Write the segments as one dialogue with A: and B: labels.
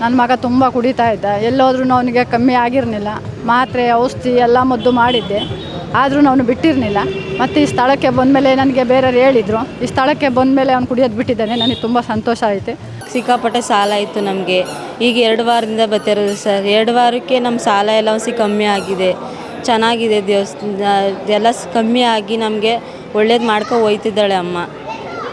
A: ನನ್ನ ಮಗ ತುಂಬ ಕುಡಿತಾ ಇದ್ದ. ಎಲ್ಲೋದ್ರೂ ಅವನಿಗೆ ಕಮ್ಮಿ ಆಗಿರಲಿಲ್ಲ. ಮಾತ್ರೆ, ಔಷಧಿ ಎಲ್ಲ ಮದ್ದು ಮಾಡಿದ್ದೆ. ಆದರೂ ಅವನು ಬಿಟ್ಟಿರಲಿಲ್ಲ. ಮತ್ತು ಈ ಸ್ಥಳಕ್ಕೆ ಬಂದಮೇಲೆ ನನಗೆ ಬೇರೆಯವ್ರು ಹೇಳಿದರು. ಈ ಸ್ಥಳಕ್ಕೆ ಬಂದಮೇಲೆ ಅವ್ನು ಕುಡಿಯೋದು ಬಿಟ್ಟಿದ್ದಾನೆ. ನನಗೆ ತುಂಬ ಸಂತೋಷ ಆಯಿತು.
B: ಸಿಕ್ಕಾಪಟ್ಟೆ ಸಾಲ ಇತ್ತು ನಮಗೆ. ಈಗ ಎರಡು ವಾರದಿಂದ ಬರ್ತಿರೋದು ಸರ್. ಎರಡು ವಾರಕ್ಕೆ ನಮ್ಮ ಸಾಲ ಎಲ್ಲ ಒಂದ್ಸಿ ಕಮ್ಮಿ ಆಗಿದೆ. ಚೆನ್ನಾಗಿದೆ ದೇವಸ್ಥಾನ ಎಲ್ಲ ಕಮ್ಮಿ ಆಗಿ ನಮಗೆ ಒಳ್ಳೇದು ಮಾಡ್ಕೊ ಹೋಯ್ತಿದ್ದಾಳೆ ಅಮ್ಮ.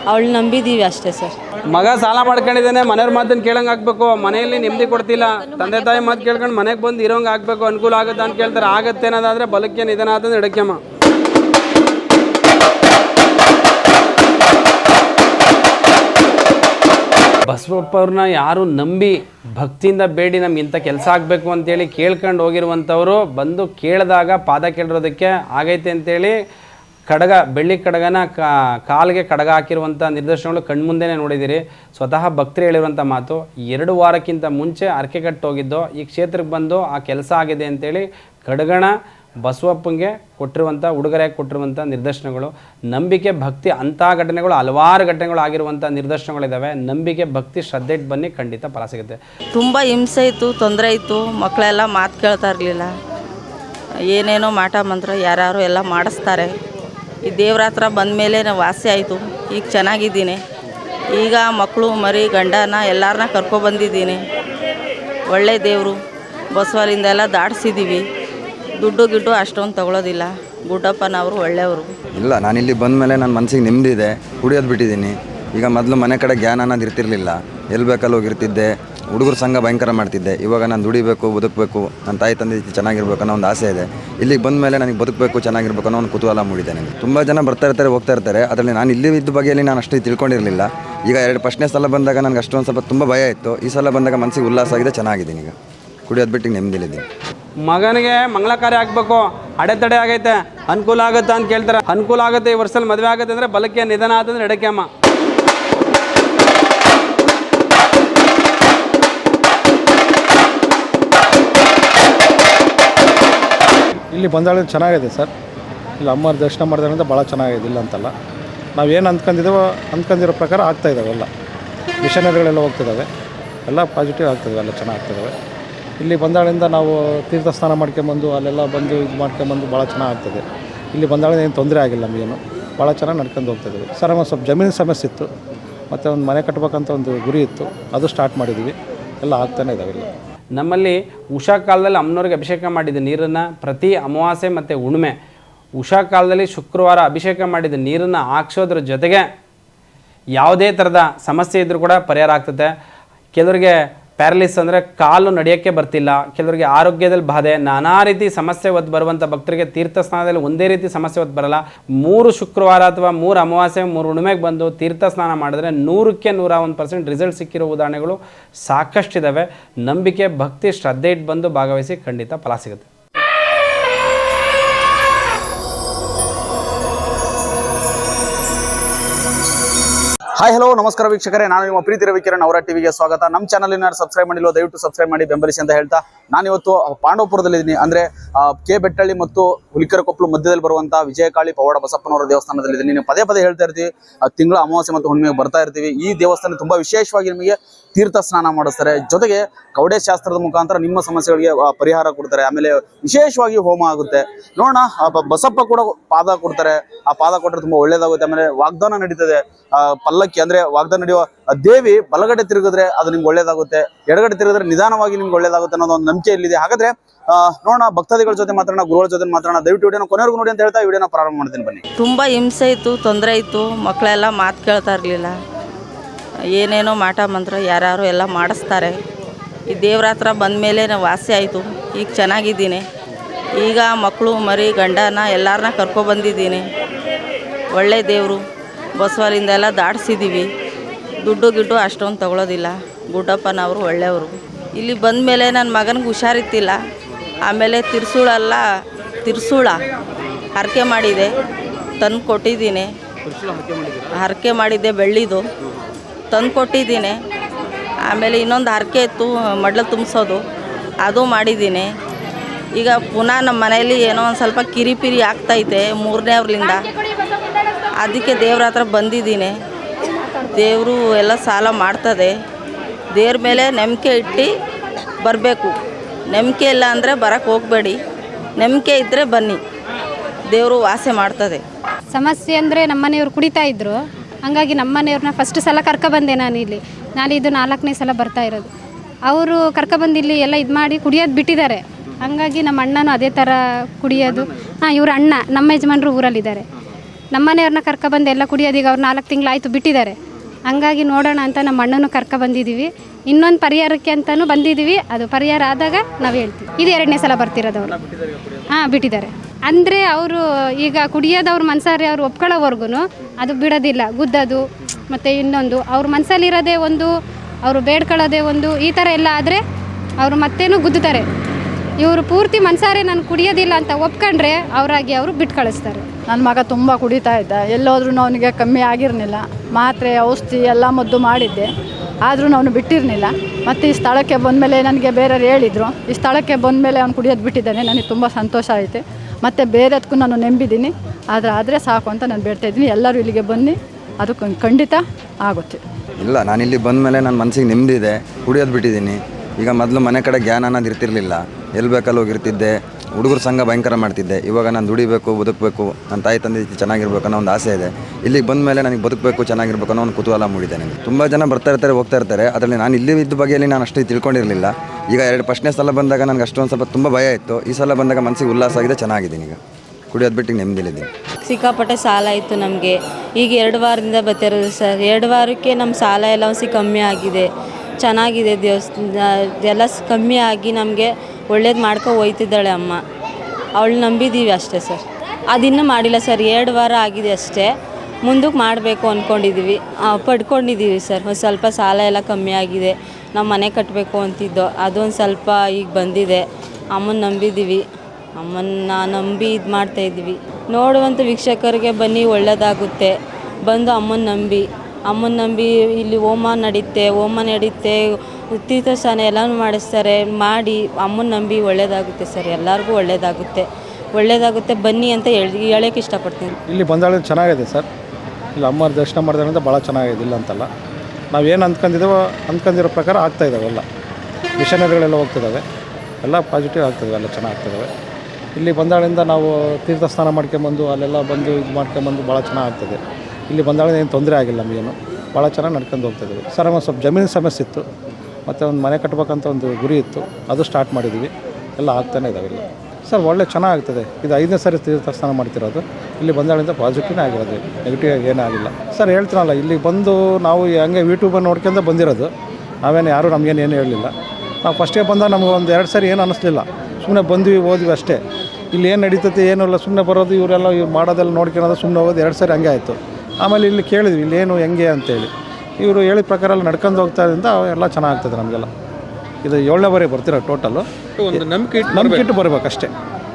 B: ಅವಳು ನಂಬಿದ್ದೀವಿ ಅಷ್ಟೇ ಸರ್.
C: ಮಗ ಸಾಲ ಮಾಡ್ಕೊಂಡಿದ್ದಾನೆ, ಮನೆಯವ್ರ ಮಾತನ್ನ ಕೇಳಂಗೆ ಆಗ್ಬೇಕು, ಮನೆಯಲ್ಲಿ ನೆಮ್ಮದಿ ಕೊಡ್ತಿಲ್ಲ. ತಂದೆ ತಾಯಿ ಮಾತು ಕೇಳ್ಕೊಂಡು ಮನೆಗೆ ಬಂದು ಇರೋಂಗೆ ಆಗ್ಬೇಕು, ಅನುಕೂಲ ಆಗುತ್ತೆ ಅಂತ ಕೇಳ್ತಾರೆ. ಆಗತ್ತೆ ಅನ್ನೋದಾದ್ರೆ ಬಲಕ್ಕೆ ನಿಧನ ಆತಂದ್ರೆ ಎಡಕ್ಯಮ್ಮ ಬಸವಪ್ಪ ಅವ್ರನ್ನ ಯಾರು ನಂಬಿ ಭಕ್ತಿಯಿಂದ ಬೇಡಿ, ನಮ್ಗೆ ಇಂಥ ಕೆಲಸ ಆಗಬೇಕು ಅಂತೇಳಿ ಕೇಳ್ಕೊಂಡು ಹೋಗಿರುವಂಥವ್ರು ಬಂದು ಕೇಳಿದಾಗ ಪಾದ ಕೇಳಿರೋದಕ್ಕೆ ಆಗೈತೆ ಅಂತೇಳಿ ಕಡಗ, ಬೆಳ್ಳಿ ಕಡಗನ ಕಾಲಿಗೆ ಕಡಗ ಹಾಕಿರುವಂಥ ನಿದರ್ಶನಗಳು ಕಣ್ಮುಂದೆನೇ ನೋಡಿದ್ದೀರಿ ಸ್ವತಃ ಭಕ್ತರು ಹೇಳಿರುವಂಥ ಮಾತು, ಎರಡು ವಾರಕ್ಕಿಂತ ಮುಂಚೆ ಅರಕೆ ಕಟ್ಟೋಗಿದ್ದು ಈ ಕ್ಷೇತ್ರಕ್ಕೆ ಬಂದು, ಆ ಕೆಲಸ ಆಗಿದೆ ಅಂತೇಳಿ ಕಡಗಣ ಬಸವಪ್ಪಂಗೆ ಕೊಟ್ಟಿರುವಂಥ ಉಡುಗೊರೆಯಾಗಿ ಕೊಟ್ಟಿರುವಂಥ ನಿದರ್ಶನಗಳು ನಂಬಿಕೆ, ಭಕ್ತಿ ಅಂಥ ಘಟನೆಗಳು, ಹಲವಾರು ಘಟನೆಗಳು ಆಗಿರುವಂಥ ನಿದರ್ಶನಗಳಿದ್ದಾವೆ ನಂಬಿಕೆ, ಭಕ್ತಿ ಶ್ರದ್ಧೆ ಇಟ್ಟು ಬನ್ನಿ, ಖಂಡಿತ ಫಲ ಸಿಗುತ್ತೆ.
D: ತುಂಬ ಹಿಂಸೆ ಇತ್ತು, ತೊಂದರೆ ಇತ್ತು. ಮಕ್ಕಳೆಲ್ಲ ಮಾತು ಕೇಳ್ತಾ ಇರಲಿಲ್ಲ. ಏನೇನೋ ಮಾಟ ಮಂತ್ರ ಯಾರ್ಯಾರು ಎಲ್ಲ ಮಾಡಿಸ್ತಾರೆ. ಈ ದೇವ್ರ ಹತ್ರ ಬಂದ ಮೇಲೆ ವಾಸಿ ಆಯಿತು. ಈಗ ಚೆನ್ನಾಗಿದ್ದೀನಿ. ಈಗ ಮಕ್ಕಳು, ಮರಿ, ಗಂಡನ ಎಲ್ಲರನ್ನ ಕರ್ಕೊಬಂದಿದ್ದೀನಿ ಒಳ್ಳೆ ದೇವರು. ಬಸವಲಿಂದ ಎಲ್ಲ ದಾಟಿಸಿದ್ದೀವಿ ದುಡ್ಡು, ಗಿಡ್ಡು ಅಷ್ಟೊಂದು ತಗೊಳ್ಳೋದಿಲ್ಲ ಗುಡ್ಡಪ್ಪನವರು ಒಳ್ಳೆಯವರು.
E: ಇಲ್ಲ ನಾನು ಇಲ್ಲಿ ಬಂದ ಮೇಲೆ ನನ್ನ ಮನಸ್ಸಿಗೆ ನೆಮ್ಮದಿ ಇದೆ ಕುಡಿಯೋದು ಬಿಟ್ಟಿದ್ದೀನಿ ಈಗ ಮೊದಲು ಮನೆ ಕಡೆ ಜ್ಞಾನ ಅನ್ನೋದು ಇರ್ತಿರ್ಲಿಲ್ಲ. ಎಲ್ಲಿ ಬೇಕಲ್ಲಿ ಹೋಗಿರ್ತಿದ್ದೆ. ಹುಡುಗರ ಸಂಘ ಭಯಂಕರ ಮಾಡ್ತಿದ್ದೆ. ಇವಾಗ ನಾನು ದುಡಿಬೇಕು, ಬದುಕಬೇಕು ನನ್ನ ತಾಯಿ ತಂದೆ ಚೆನ್ನಾಗಿರ್ಬೇಕು ಅನ್ನೋ ಒಂದು ಆಸೆ ಇದೆ. ಇಲ್ಲಿಗೆ ಬಂದ ಮೇಲೆ ನನಗೆ ಬದುಕಬೇಕು, ಚೆನ್ನಾಗಿರ್ಬೇಕು ಅನ್ನೋ ಒಂದು ಕುತೂಹಲ ಮೂಡಿದೆ ನನಗೆ ತುಂಬ ಜನ ಬರ್ತಾ ಇರ್ತಾರೆ, ಹೋಗ್ತಾ ಇರ್ತಾರೆ. ಅದರಲ್ಲಿ ನಾನು ಇಲ್ಲಿ ಇದ್ದ ಬಗೆಯಲ್ಲಿ ನಾನು ಅಷ್ಟು ತಿಳ್ಕೊಂಡಿರಲಿಲ್ಲ. ಈಗ ಎರಡು ಫಸ್ಟ್ನೇ ಸಲ ಬಂದಾಗ ನನಗೆ ಅಷ್ಟೊಂದು ಸ್ವಲ್ಪ ತುಂಬ ಭಯ ಇತ್ತು. ಈ ಸಲ ಬಂದಾಗ ಮನಸ್ಸಿಗೆ ಉಲ್ಲಾಸ ಆಗಿದೆ, ಚೆನ್ನಾಗಿದ್ದೀನಿ ಈಗ. ಕುಡಿಯೋದು ಬಿಟ್ಟು ನೆಮ್ಮದಿಲಿದ್ದೀನಿ
C: ಮಗನಿಗೆ ಮಂಗಳ ಕಾರ್ಯ ಆಗಬೇಕು. ಅಡೆತಡೆ ಆಗೈತೆ. ಅನುಕೂಲ ಆಗುತ್ತೆ ಅಂತ ಕೇಳ್ತಾರೆ. ಅನುಕೂಲ ಆಗುತ್ತೆ, ಈ ವರ್ಷದಲ್ಲಿ ಮದುವೆ ಆಗುತ್ತೆ ಅಂದರೆ ಬಲಕ್ಕೆ ನಿಧನ ಆತಂದ್ರೆ ಎಡಕ್ಕೆ ಅಮ್ಮ.
F: ಇಲ್ಲಿ ಬಂದಾಳಿಂದ ಚೆನ್ನಾಗಿದೆ ಸರ್. ಇಲ್ಲಿ ಅಮ್ಮರ ದರ್ಶನ ಮಾಡಿದ್ರಿಂದ ಭಾಳ ಚೆನ್ನಾಗಿದೆ, ಇಲ್ಲ ಅಂತಲ್ಲ. ನಾವು ಏನು ಅಂದ್ಕೊಂಡಿದ್ದೇವೋ ಅಂದ್ಕೊಂಡಿರೋ ಪ್ರಕಾರ ಆಗ್ತಾ ಎಲ್ಲ. ಮಿಷನರಿಗಳೆಲ್ಲ ಹೋಗ್ತಿದ್ದಾವೆ ಎಲ್ಲ ಪಾಸಿಟಿವ್ ಆಗ್ತಿದ್ದಾವೆ ಎಲ್ಲ ಚೆನ್ನಾಗಿ ಆಗ್ತಿದ್ದಾವೆ ಇಲ್ಲಿ ಬಂದಾಳಿಂದ ನಾವು ತೀರ್ಥ ಸ್ನಾನ ಮಾಡ್ಕೊಂಬಂದು, ಅಲ್ಲೆಲ್ಲ ಬಂದು ಇದು ಮಾಡ್ಕೊಂಬಂದು ಭಾಳ ಚೆನ್ನಾಗಿ ಆಗ್ತದೆ. ಇಲ್ಲಿ ಬಂದಾಳಿಂದ ಏನು ತೊಂದರೆ ಆಗಿಲ್ಲ ನಮಗೇನು ಭಾಳ ಚೆನ್ನಾಗಿ ನಡ್ಕೊಂಡು ಹೋಗ್ತಿದ್ದೀವಿ ಸರ್ ಒಂದು ಸ್ವಲ್ಪ ಜಮೀನು ಸಮಸ್ಯೆ ಇತ್ತು. ಮತ್ತು ಒಂದು ಮನೆ ಕಟ್ಟಬೇಕಂತ ಒಂದು ಗುರಿ ಇತ್ತು. ಅದು ಸ್ಟಾರ್ಟ್ ಮಾಡಿದ್ದೀವಿ ಎಲ್ಲ ಆಗ್ತಾನೆ ಇದ್ದಾವೆ ಇಲ್ಲ
C: ನಮ್ಮಲ್ಲಿ ಉಷಾ ಕಾಲದಲ್ಲಿ ಅಮ್ಮನವ್ರಿಗೆ ಅಭಿಷೇಕ ಮಾಡಿದ ನೀರನ್ನು ಪ್ರತಿ ಅಮಾವಾಸ್ಯೆ ಮತ್ತು ಹುಣ್ಮೆ ಉಷಾ ಕಾಲದಲ್ಲಿ ಶುಕ್ರವಾರ ಅಭಿಷೇಕ ಮಾಡಿದ ನೀರನ್ನು ಹಾಕ್ಸೋದ್ರ ಜೊತೆಗೆ ಯಾವುದೇ ಥರದ ಸಮಸ್ಯೆ ಇದ್ದರೂ ಕೂಡ ಪರಿಹಾರ ಆಗ್ತದೆ. ಕೆಲವರಿಗೆ ಪ್ಯಾರಲಿಸ್ ಅಂದರೆ ಕಾಲು ನಡೆಯೋಕ್ಕೆ ಬರ್ತಿಲ್ಲ. ಕೆಲವರಿಗೆ ಆರೋಗ್ಯದಲ್ಲಿ ಬಾಧೆ. ನಾನಾ ರೀತಿ ಸಮಸ್ಯೆ ಒದ್ದು ಬರುವಂಥ ಭಕ್ತರಿಗೆ ತೀರ್ಥ ಸ್ನಾನದಲ್ಲಿ ಒಂದೇ ರೀತಿ ಸಮಸ್ಯೆ ಹೊತ್ತು ಬರಲ್ಲ. ಮೂರು ಶುಕ್ರವಾರ ಅಥವಾ ಮೂರು ಅಮಾವಾಸ್ಯೆ, ಮೂರು ಹುಣ್ಮೆಗೆ ಬಂದು ತೀರ್ಥ ಸ್ನಾನ ಮಾಡಿದ್ರೆ ನೂರಕ್ಕೆ ನೂರ ಒಂದು ಪರ್ಸೆಂಟ್ ರಿಸಲ್ಟ್ ಸಿಕ್ಕಿರೋ ಉದಾಹರಣೆಗಳು ಸಾಕಷ್ಟಿದ್ದಾವೆ ನಂಬಿಕೆ, ಭಕ್ತಿ, ಶ್ರದ್ಧೆ ಇಟ್ಟು ಬಂದು ಭಾಗವಹಿಸಿ ಖಂಡಿತ ಫಲ ಸಿಗುತ್ತೆ.
G: ಹಾಯ್ ಹಲೋ ನಮಸ್ಕಾರ ವೀಕ್ಷಕರೇ. ನಾನು ನಿಮ್ಮ ಪ್ರೀತಿ ರವಿಕಿರಣ್ ಅವರ ಟಿವಿಗೆ ಸ್ವಾಗತ. ನಮ್ಮ ಚಾನಲ್ ಸಬ್ಸ್ಕ್ರೈಬ್ ಮಾಡಿಲ್ಲೋ ದಯವಿಟ್ಟು ಸಬ್ಸ್ಕ್ರೈಬ್ ಮಾಡಿ ಬೆಂಬಲಿಸಿ ಅಂತ ಹೇಳ್ತಾ ನಾನಿವತ್ತು ಪಾಂಡವಪುರದಲ್ಲಿದ್ದೀನಿ ಅಂದ್ರೆ ಕೆ ಬೆಟ್ಟಳ್ಳಿ ಮತ್ತು ಹುಲಿಕರಕೊಪ್ಪಲು ಮಧ್ಯದಲ್ಲಿ ಬರುವಂಥ ವಿಜಯಕಾಳಿ ಪವಾಡ ಬಸಪ್ಪನವರ ದೇವಸ್ಥಾನದಲ್ಲಿದ್ದೀನಿ ನೀವು ಪದೇ ಪದೇ ಹೇಳ್ತಾ ಇರ್ತೀವಿ ತಿಂಗಳ ಅಮಾವಾಸ್ಯೆ ಮತ್ತು ಹುಣ್ಣಿಮೆಗೆ ಬರ್ತಾ ಇರ್ತೀವಿ. ಈ ದೇವಸ್ಥಾನ ತುಂಬಾ ವಿಶೇಷವಾಗಿ ನಿಮಗೆ ತೀರ್ಥ ಸ್ನಾನ ಮಾಡಿಸ್ತಾರೆ. ಜೊತೆಗೆ ಕವಡೆ ಶಾಸ್ತ್ರದ ಮುಖಾಂತರ ನಿಮ್ಮ ಸಮಸ್ಯೆಗಳಿಗೆ ಪರಿಹಾರ ಕೊಡ್ತಾರೆ. ಆಮೇಲೆ ವಿಶೇಷವಾಗಿ ಹೋಮ ಆಗುತ್ತೆ. ನೋಡೋಣ ಬಸಪ್ಪ ಕೂಡ ಪಾದ ಕೊಡ್ತಾರೆ. ಆ ಪಾದ ಕೊಟ್ಟರೆ ತುಂಬಾ ಒಳ್ಳೇದಾಗುತ್ತೆ. ಆಮೇಲೆ ವಾಗ್ದಾನ ನಡೀತದೆ. ಆ, ಪಲ್ಲಕ್ಕಿ ಅಂದ್ರೆ ವಾಗ್ದಾನ ನಡೆಯುವ ದೇವಿ ಬಲಗಡೆ ತಿರುಗಿದ್ರೆ ಅದು ನಿಮ್ಗೆ ಒಳ್ಳೇದಾಗುತ್ತೆ, ಎಡಗಡೆ ತಿರುಗಿದ್ರೆ ನಿಧಾನವಾಗಿ ನಿಮ್ಗೆ ಒಳ್ಳೇದಾಗುತ್ತೆ ಅನ್ನೋದು ಒಂದು ನಂಬಿಕೆ ಇಲ್ಲಿದೆ. ಹಾಗಾದ್ರೆ ನೋಡೋಣ, ಭಕ್ತಾದಿಗಳ ಜೊತೆ ಮಾತಾಡೋಣ, ಗುರುಗಳ ಜೊತೆ ಮಾತಾಡೋಣ. ದಯವಿಟ್ಟು ವಿಡಿಯೋನ ಕೊನೆವರೆಗೂ ನೋಡಿ ಅಂತ ಹೇಳ್ತಾ ವಿಡಿಯೋನ ಪ್ರಾರಂಭ ಮಾಡ್ತೀನಿ ಬನ್ನಿ.
D: ತುಂಬಾ ಹಿಂಸೆ ಇತ್ತು, ತೊಂದರೆ ಇತ್ತು ಮಕ್ಕಳೆಲ್ಲ ಮಾತು ಕೇಳ್ತಾ ಇರಲಿಲ್ಲ. ಏನೇನೋ ಮಾಟ ಮಂತ್ರ ಯಾರ್ಯಾರು ಎಲ್ಲ ಮಾಡಿಸ್ತಾರೆ. ಈ ದೇವ್ರ ಹತ್ರ ಬಂದ ಮೇಲೆ ವಾಸಿ ಆಯಿತು. ಈಗ ಚೆನ್ನಾಗಿದ್ದೀನಿ. ಈಗ ಮಕ್ಕಳು ಮರಿ, ಗಂಡನ ಎಲ್ಲರನ್ನ ಕರ್ಕೊಬಂದಿದ್ದೀನಿ ಒಳ್ಳೆ ದೇವರು. ಬಸವಲಿಂದ ಎಲ್ಲ ದಾಟಿಸಿದ್ದೀವಿ ದುಡ್ಡು ಗಿಡ್ಡು ಅಷ್ಟೊಂದು ತಗೊಳ್ಳೋದಿಲ್ಲ ಗುಡ್ಡಪ್ಪನವರು ಒಳ್ಳೆಯವರು. ಇಲ್ಲಿ ಬಂದ ಮೇಲೆ ನನ್ನ ಮಗನಿಗೆ ಹುಷಾರಿತ್ತಿಲ್ಲ ಆಮೇಲೆ ತಿರ್ಸುಳಲ್ಲ, ತಿರ್ಸುಳ ಹರಕೆ ಮಾಡಿದೆ. ತಂದು ಕೊಟ್ಟಿದ್ದೀನಿ. ಹರಕೆ ಮಾಡಿದ್ದೆ ಬೆಳ್ಳಿದು. ತಂದು ಕೊಟ್ಟಿದ್ದೀನಿ. ಆಮೇಲೆ ಇನ್ನೊಂದು ಹರಕೆ ಇತ್ತು, ಮಡ್ಲು ತುಂಬಿಸೋದು. ಅದು ಮಾಡಿದ್ದೀನಿ. ಈಗ ಪುನಃ ನಮ್ಮ ಮನೆಯಲ್ಲಿ ಏನೋ ಒಂದು ಸ್ವಲ್ಪ ಕಿರಿಪಿರಿ ಆಗ್ತೈತೆ ಮೂರನೇ ಅವ್ರಲಿಂದ. ಅದಕ್ಕೆ ದೇವ್ರ ಹತ್ರ ಬಂದಿದ್ದೀನಿ. ದೇವರು ಎಲ್ಲ ಸಾಲ ಮಾಡ್ತದೆ. ದೇವ್ರ ಮೇಲೆ ನಂಬಿಕೆ ಇಟ್ಟು ಬರಬೇಕು. ನಂಬಿಕೆ ಇಲ್ಲ ಅಂದರೆ ಬರೋಕ್ಕೆ ಹೋಗಬೇಡಿ. ನಂಬಿಕೆ ಇದ್ದರೆ ಬನ್ನಿ. ದೇವರು ವಾಸೆ ಮಾಡ್ತದೆ.
H: ಸಮಸ್ಯೆ ಅಂದರೆ ನಮ್ಮನೆಯವ್ರು ಕುಡಿತಾ ಇದ್ದರು ಹಂಗಾಗಿ ನಮ್ಮನೆಯವ್ರನ್ನ ಫಸ್ಟ್ ಸಲ ಕರ್ಕೊಬಂದೆ ನಾನು ಇಲ್ಲಿ. ನಾನು ಇದು ನಾಲ್ಕನೇ ಸಲ ಬರ್ತಾ ಇರೋದು. ಅವರು ಕರ್ಕೊಬಂದು ಇಲ್ಲಿ ಎಲ್ಲ ಇದು ಮಾಡಿ ಕುಡಿಯೋದು ಬಿಟ್ಟಿದ್ದಾರೆ. ಹಂಗಾಗಿ ನಮ್ಮ ಅಣ್ಣನೂ ಅದೇ ಥರ ಕುಡಿಯೋದು. ಹಾಂ, ಇವ್ರ ಅಣ್ಣ. ನಮ್ಮ ಯಜಮಾನರು ಊರಲ್ಲಿದ್ದಾರೆ. ನಮ್ಮನೆಯವ್ರನ್ನ ಕರ್ಕೊಬಂದು ಎಲ್ಲ ಕುಡಿಯೋದು ಈಗ ಅವ್ರು ನಾಲ್ಕು ತಿಂಗಳಾಯಿತು ಬಿಟ್ಟಿದ್ದಾರೆ. ಹಂಗಾಗಿ ನೋಡೋಣ ಅಂತ ನಮ್ಮ ಅಣ್ಣನೂ ಕರ್ಕೊಬಂದಿದ್ದೀವಿ ಇನ್ನೊಂದು ಪರಿಹಾರಕ್ಕೆ ಅಂತಲೂ ಬಂದಿದ್ದೀವಿ. ಅದು ಪರಿಹಾರ ಆದಾಗ ನಾವು ಹೇಳ್ತೀವಿ. ಇದು ಎರಡನೇ ಸಲ ಬರ್ತಿರೋದು ಅವರು ಹಾಂ, ಬಿಟ್ಟಿದ್ದಾರೆ. ಅಂದರೆ ಅವರು ಈಗ ಕುಡಿಯೋದವ್ರ ಮನ್ಸಾರಿ ಅವ್ರು ಒಪ್ಕೊಳ್ಳೋವರೆಗೂ ಅದು ಬಿಡೋದಿಲ್ಲ. ಗುದ್ದೋದು, ಮತ್ತು ಇನ್ನೊಂದು. ಅವ್ರ ಮನಸ್ಸಲ್ಲಿರೋದೇ ಒಂದು, ಅವರು ಬೇಡ್ಕೊಳ್ಳೋದೇ ಒಂದು, ಈ ಥರ ಎಲ್ಲ ಆದರೆ ಅವರು ಮತ್ತೇನು ಗುದ್ದುತ್ತಾರೆ. ಇವರು ಪೂರ್ತಿ ಮನ್ಸಾರೆ ನಾನು ಕುಡಿಯೋದಿಲ್ಲ ಅಂತ ಒಪ್ಕೊಂಡ್ರೆ ಅವರಾಗಿ ಅವರು ಬಿಟ್ಟು ಕಳಿಸ್ತಾರೆ
A: ನನ್ನ ಮಗ ತುಂಬ ಕುಡಿತಾ ಇದ್ದ. ಎಲ್ಲೋದ್ರೂ ಅವನಿಗೆ ಕಮ್ಮಿ ಆಗಿರಲಿಲ್ಲ. ಮಾತ್ರೆ, ಔಷಧಿ ಎಲ್ಲ ಮದ್ದು ಮಾಡಿದ್ದೆ. ಆದರೂ ಅವನು ಬಿಟ್ಟಿರಲಿಲ್ಲ. ಮತ್ತು ಈ ಸ್ಥಳಕ್ಕೆ ಬಂದ ಮೇಲೆ ನನಗೆ ಬೇರೆಯವ್ರು ಹೇಳಿದರು. ಈ ಸ್ಥಳಕ್ಕೆ ಬಂದಮೇಲೆ ಅವ್ನು ಕುಡಿಯೋದು ಬಿಟ್ಟಿದ್ದಾನೆ. ನನಗೆ ತುಂಬ ಸಂತೋಷ ಆಯಿತು. ಮತ್ತು ಬೇರೆದಕ್ಕೂ ನಾನು ನೆಂಬಿದ್ದೀನಿ. ಆದರೆ ಆದರೆ ಸಾಕು ಅಂತ ನಾನು ಬೇಡ್ತಾ ಇದ್ದೀನಿ. ಎಲ್ಲರೂ ಇಲ್ಲಿಗೆ ಬನ್ನಿ. ಅದು ಖಂಡಿತ ಆಗುತ್ತೆ.
E: ಇಲ್ಲ ನಾನು ಇಲ್ಲಿ ಬಂದ ಮೇಲೆ ನನ್ನ ಮನಸ್ಸಿಗೆ ನೆಮ್ಮದಿ ಇದೆ. ಕುಡಿಯೋದು ಬಿಟ್ಟಿದ್ದೀನಿ. ಈಗ ಮೊದಲು ಮನೆ ಕಡೆ ಜ್ಞಾನ ಅನ್ನೋದು ಇರ್ತಿರ್ಲಿಲ್ಲ. ಎಲ್ಲಿ ಬೇಕಲ್ಲಿ ಹೋಗಿರ್ತಿದ್ದೆ. ಹುಡುಗರ ಸಂಘ ಭಯಂಕರ ಮಾಡ್ತಿದ್ದೆ. ಇವಾಗ ನಾನು ದುಡಿಬೇಕು, ಬದುಕಬೇಕು ನನ್ನ ತಾಯಿ ತಂದೆ ಚೆನ್ನಾಗಿರ್ಬೇಕು ಅನ್ನೋ ಒಂದು ಆಸೆ ಇದೆ. ಇಲ್ಲಿಗೆ ಬಂದ ಮೇಲೆ ನನಗೆ ಬದುಕಬೇಕು, ಚೆನ್ನಾಗಿರ್ಬೇಕು ಅನ್ನೋ ಒಂದು ಕುತೂಹಲ ಮೂಡಿದೆ ನನಗೆ. ತುಂಬ ಜನ ಬರ್ತಾ ಇರ್ತಾರೆ, ಹೋಗ್ತಾ ಇರ್ತಾರೆ. ಅದರಲ್ಲಿ ನಾನು ಇಲ್ಲಿ ಇದ್ದ ಬಗೆಯಲ್ಲಿ ನಾನು ಅಷ್ಟು ತಿಳ್ಕೊಂಡಿರಲಿಲ್ಲ. ಈಗ ಎರಡು ಫಸ್ಟ್ನೇ ಸಲ ಬಂದಾಗ ನನಗೆ ಅಷ್ಟೊಂದು ಸ್ವಲ್ಪ ತುಂಬ ಭಯ ಇತ್ತು. ಈ ಸಲ ಬಂದಾಗ ಮನಸ್ಸಿಗೆ ಉಲ್ಲಾಸ ಆಗಿದೆ, ಚೆನ್ನಾಗಿದ್ದೀನಿ ಈಗ. ಕುಡಿಯೋದು ಬಿಟ್ಟು ನೆಮ್ಮದಿಲಿದ್ದೀನಿ
B: ಸಿಕ್ಕಾಪಟ್ಟೆ ಸಾಲ ಇತ್ತು ನಮಗೆ. ಈಗ ಎರಡು ವಾರದಿಂದ ಬರ್ತಿರೋದು ಸರ್. ಎರಡು ವಾರಕ್ಕೆ ನಮ್ಮ ಸಾಲ ಎಲ್ಲ ಸಿ ಕಮ್ಮಿ ಆಗಿದೆ. ಚೆನ್ನಾಗಿದೆ ದೇವಸ್ಥಾನ, ಎಲ್ಲ ಕಮ್ಮಿ ಆಗಿ ನಮಗೆ ಒಳ್ಳೇದು ಮಾಡ್ಕೊ ಹೋಯ್ತಿದ್ದಾಳೆ ಅಮ್ಮ. ಅವಳು ನಂಬಿದ್ದೀವಿ ಅಷ್ಟೇ ಸರ್. ಅದಿನ್ನೂ ಮಾಡಿಲ್ಲ ಸರ್, ಎರಡು ವಾರ ಆಗಿದೆ ಅಷ್ಟೇ. ಮುಂದಕ್ಕೆ ಮಾಡಬೇಕು ಅಂದ್ಕೊಂಡಿದ್ದೀವಿ ಪಡ್ಕೊಂಡಿದ್ದೀವಿ ಸರ್. ಒಂದು ಸ್ವಲ್ಪ ಸಾಲ ಎಲ್ಲ ಕಮ್ಮಿ ಆಗಿದೆ. ನಾವು ಮನೆ ಕಟ್ಟಬೇಕು ಅಂತಿದ್ದೋ, ಅದೊಂದು ಸ್ವಲ್ಪ ಈಗ ಬಂದಿದೆ. ಅಮ್ಮನ ನಂಬಿದ್ದೀವಿ ಅಮ್ಮನ್ನ ನಂಬಿ ಇದು ಮಾಡ್ತಾಯಿದ್ವಿ ನೋಡುವಂಥ ವೀಕ್ಷಕರಿಗೆ ಬನ್ನಿ ಒಳ್ಳೆಯದಾಗುತ್ತೆ ಬಂದು ಅಮ್ಮನ ನಂಬಿ. ಅಮ್ಮನ ನಂಬಿ ಇಲ್ಲಿ ಹೋಮ ನಡೀತೆ ಹೋಮ ನಡೀತೆ. ತೀರ್ಥಸ್ಥಾನ ಎಲ್ಲನೂ ಮಾಡಿಸ್ತಾರೆ. ಮಾಡಿ ಅಮ್ಮನ ನಂಬಿ ಒಳ್ಳೆಯದಾಗುತ್ತೆ ಸರ್. ಎಲ್ಲರಿಗೂ ಒಳ್ಳೆಯದಾಗುತ್ತೆ ಒಳ್ಳೆಯದಾಗುತ್ತೆ ಬನ್ನಿ ಅಂತ ಹೇಳಿ ಹೇಳೋಕ್ಕೆ ಇಷ್ಟಪಡ್ತೀನಿ.
F: ಇಲ್ಲಿ ಬಂದಾಳೆ ಚೆನ್ನಾಗಿದೆ ಸರ್. ಇಲ್ಲಿ ಅಮ್ಮರ ದರ್ಶನ ಮಾಡಿದ್ರಿಂದ ಭಾಳ ಚೆನ್ನಾಗಿದೆ. ಇಲ್ಲ ಅಂತಲ್ಲ. ನಾವೇನು ಅಂದ್ಕೊಂಡಿದ್ದೇವೋ ಅಂದ್ಕೊಂಡಿರೋ ಪ್ರಕಾರ ಆಗ್ತಾ ಇದ್ದಾವೆ ಎಲ್ಲ. ಮಿಷನರಿಗಳೆಲ್ಲ ಹೋಗ್ತಿದ್ದಾವೆ ಎಲ್ಲ ಪಾಸಿಟಿವ್ ಆಗ್ತದೆ ಎಲ್ಲ ಚೆನ್ನಾಗಿ ಆಗ್ತಿದ್ದಾವೆ ಇಲ್ಲಿ ಬಂದಾಳಿಂದ ನಾವು ತೀರ್ಥ ಸ್ನಾನ ಮಾಡ್ಕೊಂಬಂದು, ಅಲ್ಲೆಲ್ಲ ಬಂದು ಇದು ಮಾಡ್ಕೊಂಬಂದು ಭಾಳ ಚೆನ್ನಾಗಿ ಆಗ್ತದೆ. ಇಲ್ಲಿ ಬಂದಾಳಿಂದ ಏನು ತೊಂದರೆ ಆಗಿಲ್ಲ ನಮಗೇನು ಭಾಳ ಚೆನ್ನಾಗಿ ನಡ್ಕೊಂಡು ಹೋಗ್ತಿದ್ದೀವಿ ಸರ್ ಸ್ವಲ್ಪ ಜಮೀನು ಸಮಸ್ಯೆ ಇತ್ತು. ಮತ್ತು ಒಂದು ಮನೆ ಕಟ್ಟಬೇಕಂತ ಒಂದು ಗುರಿ ಇತ್ತು, ಅದು ಸ್ಟಾರ್ಟ್ ಮಾಡಿದ್ದೀವಿ ಎಲ್ಲ ಆಗ್ತಾನೆ ಇದಾವೆಲ್ಲ ಸರ್ ಒಳ್ಳೆ ಚೆನ್ನಾಗ್ತದೆ. ಇದು ಐದನೇ ಸಾರಿ ತೀರ್ಥಸ್ಥಾನ ಮಾಡ್ತಿರೋದು. ಇಲ್ಲಿ ಬಂದಾಳಿಂದ ಪಾಸಿಟಿವ್ನೇ ಆಗಿರೋದು. ನೆಗೆಟಿವ್ ಏನೂ ಆಗಿಲ್ಲ. ಸರ್ ಹೇಳ್ತೀನಲ್ಲ, ಇಲ್ಲಿ ಬಂದು ನಾವು ಹಂಗೆ ಯೂಟ್ಯೂಬಲ್ಲಿ ನೋಡ್ಕೊಂಡು ಬಂದಿರೋದು. ನಾವೇನು ಯಾರೂ ನಮಗೇನು ಏನು ಹೇಳಲಿಲ್ಲ. ನಾವು ಫಸ್ಟೇ ಬಂದಾಗ ನಮ್ಗೆ ಒಂದು ಎರಡು ಸರಿ ಏನು ಅನ್ನಿಸ್ಲಿಲ್ಲ ಸುಮ್ಮನೆ ಬಂದ್ವಿ ಹೋದ್ವಿ ಅಷ್ಟೇ. ಇಲ್ಲಿ ಏನು ನಡೀತೈತೆ, ಏನೂ ಇಲ್ಲ ಸುಮ್ಮನೆ ಬರೋದು, ಇವರೆಲ್ಲ ಇವ್ರು ಮಾಡೋದೆಲ್ಲ ನೋಡ್ಕೊಳೋದು ಸುಮ್ಮನೆ ಹೋಗೋದು, ಎರಡು ಸರಿ ಹಂಗೆ ಆಯಿತು. ಆಮೇಲೆ ಇಲ್ಲಿ ಕೇಳಿದ್ವಿ, ಇಲ್ಲಿ ಏನು, ಹೆಂಗೆ ಅಂತೇಳಿ. ಇವರು ಹೇಳಿದ ಪ್ರಕಾರ ಎಲ್ಲ ನಡ್ಕೊಂಡು ಹೋಗ್ತಾ ಇದ್ರಿಂದ ಎಲ್ಲ ಚೆನ್ನಾಗ್ತದೆ ನಮಗೆಲ್ಲ. ಇದು ಏಳನೇ ಬಾರಿ ಬರ್ತಿರೋ ಟೋಟಲು ನಂಬಿಕೆ ನಂಬಿಕೆ ಇಟ್ಟು ಬರಬೇಕಷ್ಟೇ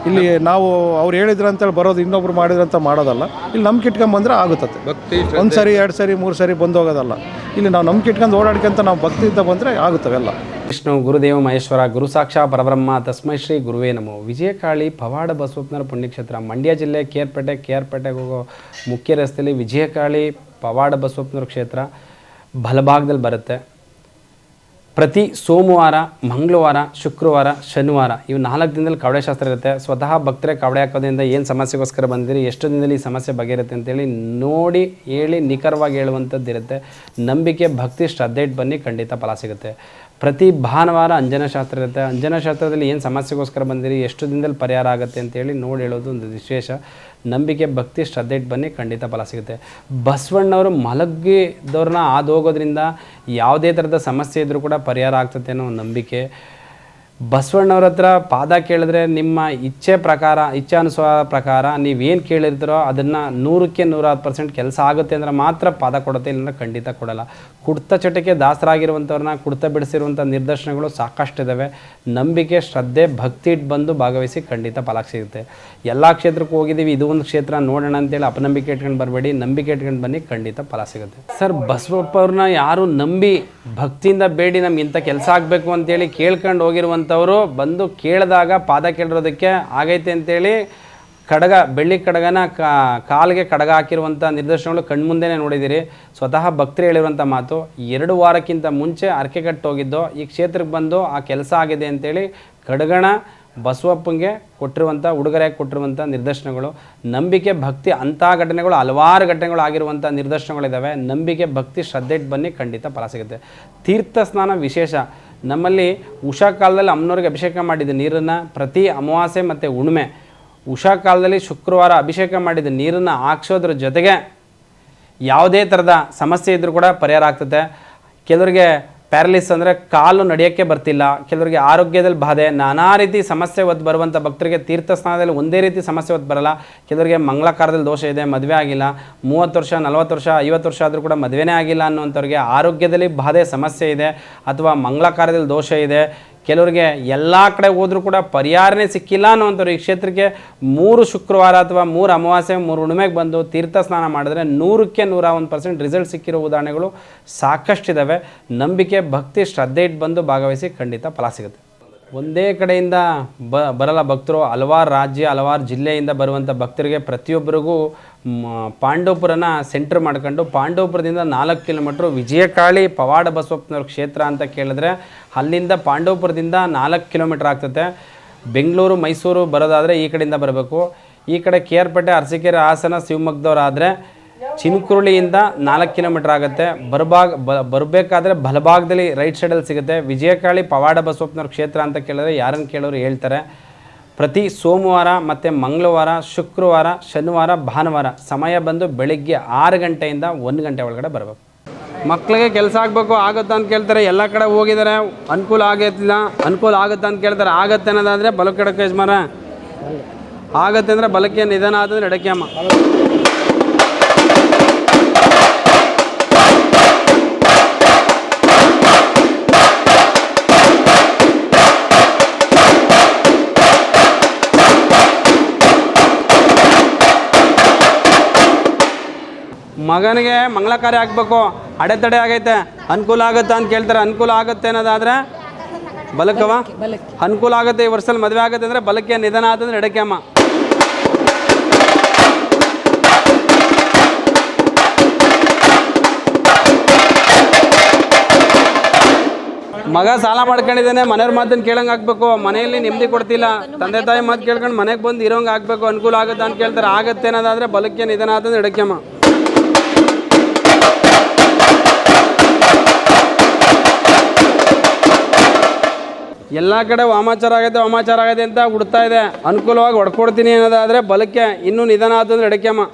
F: ಇಲ್ಲಿ ನಾವು ಅವ್ರು ಹೇಳಿದ್ರು ಅಂತೇಳಿ ಬರೋದು ಇನ್ನೊಬ್ರು ಮಾಡಿದ್ರು ಅಂತ ಮಾಡೋದಲ್ಲ. ಇಲ್ಲಿ ನಂಬಿಕೆ ಇಟ್ಕೊಂಬಂದ್ರೆ ಆಗುತ್ತೆ ಭಕ್ತಿ ಒಂದು ಸರಿ ಎರಡು ಸರಿ ಮೂರು ಸರಿ ಬಂದು ಹೋಗೋದಲ್ಲ. ಇಲ್ಲಿ ನಾವು ನಂಬಿಕೆ ಇಟ್ಕೊಂಡು ಓಡಾಡ್ಕೊಂತ ನಾವು ಭಕ್ತಿಯಿಂದ ಬಂದರೆ ಆಗುತ್ತವೆಲ್ಲ
C: ವಿಷ್ಣು ಗುರುದೇವ ಮಹೇಶ್ವರ ಗುರು ಸಾಕ್ಷಾ ಪರಬ್ರಹ್ಮ ತಸ್ಮೈ ಶ್ರೀ ಗುರುವೇ ನಮೋ. ವಿಜಯಕಾಳಿ ಪವಾಡ ಬಸವಪ್ಪನವರ ಪುಣ್ಯಕ್ಷೇತ್ರ ಮಂಡ್ಯ ಜಿಲ್ಲೆ ಕೇರ್ಪೇಟೆ ಕೇರ್ಪೇಟೆಗೆ ಹೋಗೋ ಮುಖ್ಯ ರಸ್ತೆಯಲ್ಲಿ ವಿಜಯಕಾಳಿ ಪವಾಡ ಬಸವಪ್ಪನವ್ರ ಕ್ಷೇತ್ರ. ಬಲಭಾಗದಲ್ಲಿ ಬರುತ್ತೆ. ಪ್ರತಿ ಸೋಮವಾರ, ಮಂಗಳವಾರ, ಶುಕ್ರವಾರ, ಶನಿವಾರ ಇವು ನಾಲ್ಕು ದಿನದಲ್ಲಿ ಕವಡೆ ಶಾಸ್ತ್ರ ಇರುತ್ತೆ. ಸ್ವತಃ ಭಕ್ತರೇ ಕವಡೆ ಹಾಕೋದ್ರಿಂದ ಏನು ಸಮಸ್ಯೆಗೋಸ್ಕರ ಬಂದಿರಿ, ಎಷ್ಟು ದಿನದಲ್ಲಿ ಈ ಸಮಸ್ಯೆ ಬಗೆರುತ್ತೆ ಅಂತೇಳಿ ನೋಡಿ, ಹೇಳಿ ನಿಖರವಾಗಿ ಹೇಳುವಂಥದ್ದು ಇರುತ್ತೆ ನಂಬಿಕೆ, ಭಕ್ತಿ, ಶ್ರದ್ಧೆ ಇಟ್ಟು ಬನ್ನಿ ಖಂಡಿತ ಫಲ ಸಿಗುತ್ತೆ. ಪ್ರತಿ ಭಾನುವಾರ ಅಂಜನ ಶಾಸ್ತ್ರ ಇರುತ್ತೆ. ಅಂಜನ ಶಾಸ್ತ್ರದಲ್ಲಿ ಏನು ಸಮಸ್ಯೆಗೋಸ್ಕರ ಬಂದಿರಿ, ಎಷ್ಟು ದಿನದಲ್ಲಿ ಪರಿಹಾರ ಆಗುತ್ತೆ ಅಂತೇಳಿ ನೋಡಿ ಹೇಳೋದು ಒಂದು ವಿಶೇಷ. ನಂಬಿಕೆ, ಭಕ್ತಿ ಶ್ರದ್ಧೆ ಇಟ್ಟು ಬನ್ನಿ ಖಂಡಿತ ಫಲ ಸಿಗುತ್ತೆ. ಬಸವಣ್ಣವರು ಮಲಗಿದವ್ರನ್ನ ಹಾದು ಹೋಗೋದ್ರಿಂದ ಯಾವುದೇ ಥರದ ಸಮಸ್ಯೆ ಇದ್ದರೂ ಕೂಡ ಪರಿಹಾರ ಆಗ್ತದೆ ಅನ್ನೋ ನಂಬಿಕೆ. ಬಸವಣ್ಣವ್ರ ಹತ್ರ ಪಾದ ಕೇಳಿದ್ರೆ ನಿಮ್ಮ ಇಚ್ಛೆ ಪ್ರಕಾರ ಇಚ್ಛಾನುಸಾರ ಪ್ರಕಾರ ನೀವೇನು ಕೇಳಿರ್ತೀರೋ ಅದನ್ನು ನೂರಕ್ಕೆ ನೂರ ಹತ್ತು ಪರ್ಸೆಂಟ್ ಕೆಲಸ ಆಗುತ್ತೆ ಅಂದ್ರೆ ಮಾತ್ರ ಪಾದ ಕೊಡುತ್ತೆ, ಇಲ್ಲಾಂದ್ರೆ ಖಂಡಿತ ಕೊಡಲ್ಲ. ಕುಡ್ತ ಚಟಕ್ಕೆ ದಾಸರಾಗಿರುವಂಥವ್ರನ್ನ ಕುಡ್ತ ಬಿಡಿಸಿರುವಂಥ ನಿದರ್ಶನಗಳು ಸಾಕಷ್ಟಿದ್ದಾವೆ ನಂಬಿಕೆ, ಶ್ರದ್ಧೆ, ಭಕ್ತಿ ಇಟ್ಟು ಬಂದು ಭಾಗವಹಿಸಿ ಖಂಡಿತ ಫಲ ಸಿಗುತ್ತೆ. ಎಲ್ಲ ಕ್ಷೇತ್ರಕ್ಕೂ ಹೋಗಿದ್ದೀವಿ, ಇದು ಒಂದು ಕ್ಷೇತ್ರ, ನೋಡೋಣ ಅಂತೇಳಿ ಅಪನಂಬಿಕೆ ಇಟ್ಕೊಂಡು ಬರಬೇಡಿ, ನಂಬಿಕೆ ಇಟ್ಕೊಂಡು ಬನ್ನಿ, ಖಂಡಿತ ಫಲ ಸಿಗುತ್ತೆ. ಸರ್, ಬಸವಪ್ಪವ್ರನ್ನ ಯಾರು ನಂಬಿ ಭಕ್ತಿಯಿಂದ ಬೇಡಿ ನಮ್ಗೆ ಇಂಥ ಕೆಲಸ ಆಗಬೇಕು ಅಂತೇಳಿ ಕೇಳ್ಕೊಂಡು ಹೋಗಿರುವಂಥವ್ರು ಬಂದು ಕೇಳಿದಾಗ ಪಾದ ಕೇಳಿರೋದಕ್ಕೆ ಆಗೈತೆ ಅಂತೇಳಿ ಕಡಗ, ಬೆಳ್ಳಿ ಕಡಗನ ಕಾಲಿಗೆ ಕಡಗ ಹಾಕಿರುವಂಥ ನಿದರ್ಶನಗಳು ಕಣ್ಮುಂದೆನೇ ನೋಡಿದ್ದೀರಿ ಸ್ವತಃ ಭಕ್ತರು ಹೇಳಿರುವಂಥ ಮಾತು, ಎರಡು ವಾರಕ್ಕಿಂತ ಮುಂಚೆ ಅರ್ಕೆ ಕಟ್ಟೋಗಿದ್ದು ಈ ಕ್ಷೇತ್ರಕ್ಕೆ ಬಂದು ಆ ಕೆಲಸ ಆಗಿದೆ ಅಂತೇಳಿ ಕಡಗಣ ಬಸವಪ್ಪಂಗೆ ಕೊಟ್ಟಿರುವಂಥ ಉಡುಗೊರೆಯಾಗಿ ಕೊಟ್ಟಿರುವಂಥ ನಿದರ್ಶನಗಳು ನಂಬಿಕೆ, ಭಕ್ತಿ ಅಂಥ ಘಟನೆಗಳು, ಹಲವಾರು ಘಟನೆಗಳು ಆಗಿರುವಂಥ ನಿದರ್ಶನಗಳಿದ್ದಾವೆ ನಂಬಿಕೆ, ಭಕ್ತಿ ಶ್ರದ್ಧೆ ಇಟ್ಟು ಬನ್ನಿ ಖಂಡಿತ ಫಲ ಸಿಗುತ್ತೆ. ತೀರ್ಥ ಸ್ನಾನ ವಿಶೇಷ. ನಮ್ಮಲ್ಲಿ ಉಷಾ ಕಾಲದಲ್ಲಿ ಅಮ್ಮನವ್ರಿಗೆ ಅಭಿಷೇಕ ಮಾಡಿದ ನೀರನ್ನು. ಪ್ರತಿ ಅಮಾವಾಸ್ಯೆ ಮತ್ತು ಉಣ್ಮೆ ಉಷಾ ಕಾಲದಲ್ಲಿ ಶುಕ್ರವಾರ ಅಭಿಷೇಕ ಮಾಡಿದ ನೀರನ್ನು ಹಾಕ್ಸೋದ್ರ ಜೊತೆಗೆ ಯಾವುದೇ ಥರದ ಸಮಸ್ಯೆ ಇದ್ದರೂ ಕೂಡ ಪರಿಹಾರ ಆಗ್ತದೆ. ಕೆಲವರಿಗೆ ಪ್ಯಾರಲಿಸ್ ಅಂದರೆ ಕಾಲು ನಡೆಯೋಕ್ಕೆ ಬರ್ತಿಲ್ಲ. ಕೆಲವರಿಗೆ ಆರೋಗ್ಯದಲ್ಲಿ ಬಾಧೆ. ನಾನಾ ರೀತಿ ಸಮಸ್ಯೆ ಒದ್ದು ಬರುವಂಥ ಭಕ್ತರಿಗೆ ತೀರ್ಥ ಸ್ನಾನದಲ್ಲಿ ಒಂದೇ ರೀತಿ ಸಮಸ್ಯೆ ಒದ್ದು ಬರಲ್ಲ. ಕೆಲವರಿಗೆ ಮಂಗಳಕಾರದಲ್ಲಿ ದೋಷ ಇದೆ, ಮದುವೆ ಆಗಿಲ್ಲ. ಮೂವತ್ತು ವರ್ಷ, ನಲವತ್ತು ವರ್ಷ, ಐವತ್ತು ವರ್ಷ ಆದರೂ ಕೂಡ ಮದುವೆನೇ ಆಗಿಲ್ಲ ಅನ್ನುವಂಥವ್ರಿಗೆ ಆರೋಗ್ಯದಲ್ಲಿ ಬಾಧೆ, ಸಮಸ್ಯೆ ಇದೆ. ಅಥವಾ ಮಂಗಳಕಾರದಲ್ಲಿ ದೋಷ ಇದೆ. ಕೆಲವರಿಗೆ ಎಲ್ಲ ಕಡೆ ಹೋದರೂ ಕೂಡ ಪರಿಹಾರನೇ ಸಿಕ್ಕಿಲ್ಲ ಅನ್ನೋಂಥವ್ರು ಈ ಕ್ಷೇತ್ರಕ್ಕೆ ಮೂರು ಶುಕ್ರವಾರ ಅಥವಾ ಮೂರು ಅಮಾವಾಸ್ಯೆ, ಮೂರು ಹುಣ್ಮೆಗೆ ಬಂದು ತೀರ್ಥ ಸ್ನಾನ ಮಾಡಿದ್ರೆ ನೂರಕ್ಕೆ ನೂರ ಒಂದು ಪರ್ಸೆಂಟ್ ರಿಸಲ್ಟ್ ಸಿಕ್ಕಿರೋ ಉದಾಹರಣೆಗಳು ಸಾಕಷ್ಟಿದ್ದಾವೆ ನಂಬಿಕೆ, ಭಕ್ತಿ, ಶ್ರದ್ಧೆ ಇಟ್ಟು ಬಂದು ಭಾಗವಹಿಸಿ ಖಂಡಿತ ಫಲ ಸಿಗುತ್ತೆ. ಒಂದೇ ಕಡೆಯಿಂದ ಬ ಬರಲ್ಲ ಭಕ್ತರು. ಹಲವಾರು ರಾಜ್ಯ, ಹಲವಾರು ಜಿಲ್ಲೆಯಿಂದ ಬರುವಂಥ ಭಕ್ತರಿಗೆ ಪ್ರತಿಯೊಬ್ಬರಿಗೂ ಪಾಂಡವಪುರನ ಸೆಂಟ್ರ್ ಮಾಡ್ಕೊಂಡು, ಪಾಂಡವಪುರದಿಂದ ನಾಲ್ಕು ಕಿಲೋಮೀಟ್ರು ವಿಜಯಕಾಳಿ ಪವಾಡ ಬಸವಪ್ಪನವ್ರ ಕ್ಷೇತ್ರ ಅಂತ ಕೇಳಿದ್ರೆ, ಅಲ್ಲಿಂದ ಪಾಂಡವಪುರದಿಂದ ನಾಲ್ಕು ಕಿಲೋಮೀಟ್ರ್ ಆಗ್ತದೆ ಬೆಂಗಳೂರು, ಮೈಸೂರು ಬರೋದಾದರೆ ಈ ಕಡೆಯಿಂದ ಬರಬೇಕು. ಈ ಕಡೆ ಕೆ ಆರ್ ಪೇಟೆ, ಅರಸೀಕೆರೆ ಹಾಸನ, ಶಿವಮೊಗ್ಗದವರಾದರೆ ಚಿನ್ಕುರುಳಿಯಿಂದ ನಾಲ್ಕು ಕಿಲೋಮೀಟರ್ ಆಗುತ್ತೆ. ಬರಬಾಗ ಬರಬೇಕಾದ್ರೆ ಬಲಭಾಗದಲ್ಲಿ ರೈಟ್ ಸೈಡಲ್ಲಿ ಸಿಗುತ್ತೆ. ವಿಜಯಕಾಳಿ ಪವಾಡ ಬಸವಪ್ಪನವ್ರ ಕ್ಷೇತ್ರ ಅಂತ ಕೇಳಿದ್ರೆ ಯಾರನ್ನು ಕೇಳೋರು ಹೇಳ್ತಾರೆ. ಪ್ರತಿ ಸೋಮವಾರ ಮತ್ತು ಮಂಗಳವಾರ, ಶುಕ್ರವಾರ, ಶನಿವಾರ, ಭಾನುವಾರ ಸಮಯ ಬಂದು ಬೆಳಿಗ್ಗೆ ಆರು ಗಂಟೆಯಿಂದ ಒಂದು ಗಂಟೆ ಒಳಗಡೆ ಬರಬೇಕು. ಮಕ್ಕಳಿಗೆ ಕೆಲಸ ಆಗಬೇಕು, ಆಗುತ್ತಾ ಅಂತ ಕೇಳ್ತಾರೆ. ಎಲ್ಲ ಕಡೆ ಹೋಗಿದ್ದಾರೆ. ಅನುಕೂಲ ಆಗೈತಿಲ್ಲ. ಅನುಕೂಲ ಆಗುತ್ತಾ ಅಂತ ಕೇಳ್ತಾರೆ. ಆಗತ್ತೆ ಅನ್ನೋದಾದರೆ ಬಲಕ್ಕೆ ಎಡಕ್ಕೆ ಯಜಮಾನ ಆಗತ್ತೆ ಅಂದರೆ ಬಲಕ್ಕೆ ನಿಧಾನ ಆದಂದ್ರೆ ಎಡಕ್ಕೆ ಅಮ್ಮ ಮಗನಿಗೆ ಮಂಗಳ ಕಾರ್ಯ ಆಗಬೇಕು ಅಡೆತಡೆ ಆಗೈತೆ ಅನುಕೂಲ ಆಗುತ್ತೆ ಅಂತ ಕೇಳ್ತಾರೆ. ಅನುಕೂಲ ಆಗುತ್ತೆ ಅನ್ನೋದಾದ್ರೆ ಬಲಕವ ಅನುಕೂಲ ಆಗುತ್ತೆ ಈ ವರ್ಷದಲ್ಲಿ ಮದುವೆ ಆಗುತ್ತೆ ಅಂದರೆ ಬಲಕ್ಕೆ ನಿಧನ ಆತಂದ್ರೆ ಎಡಕ್ಕೆ ಅಮ್ಮ. ಮಗ ಸಾಲ ಮಾಡ್ಕೊಂಡಿದ್ದಾನೆ ಮನೆಯವ್ರ ಮಾತನ್ನು ಕೇಳಂಗೆ ಆಗ್ಬೇಕು ಮನೆಯಲ್ಲಿ ನೆಮ್ಮದಿ ಕೊಡ್ತಿಲ್ಲ. ತಂದೆ ತಾಯಿ ಮಾತು ಕೇಳ್ಕೊಂಡು ಮನೆಗೆ ಬಂದು ಇರೋಂಗೆ ಆಗಬೇಕು ಅನುಕೂಲ ಆಗುತ್ತೆ ಅಂತ ಕೇಳ್ತಾರೆ. ಆಗತ್ತೆ ಅನ್ನೋದಾದ್ರೆ ಬಲಕ್ಕೆ ನಿಧನ ಆತಂದ್ರೆ ಎಡಕ್ಕೆ ಎಲ್ಲ ಕಡೆ ವಾಮಾಚಾರ ಆಗೈತೆ ವಾಮಾಚಾರ ಆಗೈತೆ ಅಂತ ಹುಡ್ತಾ ಇದೆ. ಅನುಕೂಲವಾಗಿ ಹೊಡ್ಕೊಡ್ತೀನಿ ಅನ್ನೋದಾದರೆ ಬಲಕ್ಕೆ ಇನ್ನೂ ನಿಧಾನ ಆತಂದ್ರೆ ಅಡಕೆಮ್ಮ